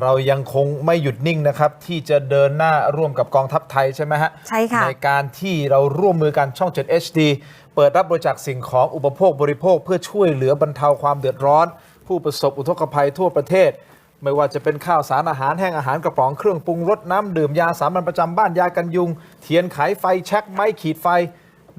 เรายังคงไม่หยุดนิ่งนะครับ ที่จะเดินหน้าร่วมกับกองทัพไทยใช่ไหมฮะใช่ค่ะ ในการที่เราร่วมมือกันช่อง 7 HD เปิดรับบริจาคสิ่งของอุปโภคบริโภค เพื่อช่วยเหลือบรรเทาความเดือดร้อน ผู้ประสบอุทกภัยทั่วประเทศ ไม่ว่าจะเป็นข้าวสารอาหารแห้งอาหารกระป๋องเครื่องปรุงรสน้ำดื่มยาสามัญประจำบ้านยากันยุง เทียนไขไฟแช็กไม้ขีดไฟ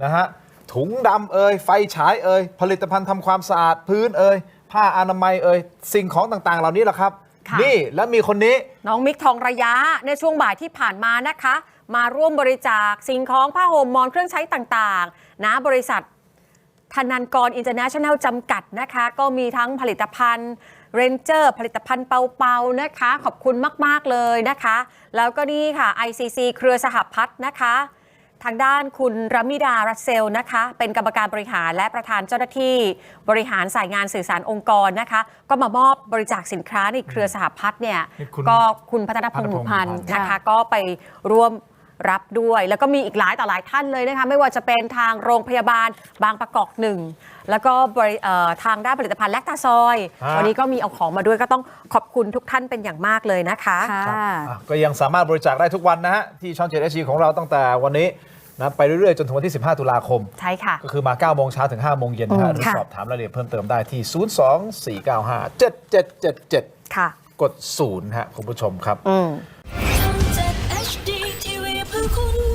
นะฮะถุงดำเอ่ยไฟฉายเอ่ยผลิตภัณฑ์ทำความสะอาดพื้นเอ่ยผ้าอนามัยเอ่ยสิ่งของต่างๆ เหล่านี้แหละครับ ค่ะ นี่แล้วมีคนนี้ น้องมิกทองระยะในช่วงบ่ายที่ผ่านมานะคะ มาร่วมบริจาคสิ่งของผ้าห่มหมอนเครื่องใช้ต่างๆ นะบริษัทธนันกรอินเตอร์เนชั่นแนลจำกัดนะคะ ก็มีทั้งผลิตภัณฑ์เรนเจอร์ผลิตภัณฑ์เปาๆนะคะ ขอบคุณมาก ๆ เลยนะคะ แล้วก็นี่ค่ะ ICC เครือสหพัฒน์นะคะ ทางด้านคุณรามิดารัสเซลนะคะ เป็นกรรมการบริหารและประธานเจ้าหน้าที่ บริหารสายงานสื่อสารองค์กรนะคะ ก็มามอบบริจาคสินค้าในเครือสหพัฒน์เนี่ยนี่คุณก็คุณพัฒนพงศ์หมูพันธ์พัฒนพงศ์หมู่พันธ์นะคะ ก็ไปร่วม รับด้วย แล้วก็มีอีกหลายต่อหลายท่านเลยนะคะไม่ว่าจะเป็นทางโรงพยาบาลบางประกอบหนึ่งแล้วก็บริเอ่อทางด้านผลิตภัณฑ์แลคตาซอยฮะ วันนี้ก็มีเอาของมาด้วยก็ต้องขอบคุณทุกท่านเป็นอย่างมากเลยนะคะ ค่ะอะก็ยังสามารถบริจาคได้ทุกวันนะฮะ ที่ช่อง7 HD ของเราตั้งแต่วันนี้นะไปเรื่อยๆ จนถึงวันที่ 15 ตุลาคม ใช่ค่ะ ก็คือมา 9 โมงเช้าถึง 5 โมงเย็นนะฮะอืมหรือค่ะ สอบถามรายละเอียดเพิ่มเติมได้ที่ 02495 7777 ค่ะ กด 0 ฮะ คุณผู้ชมครับ อืม এখন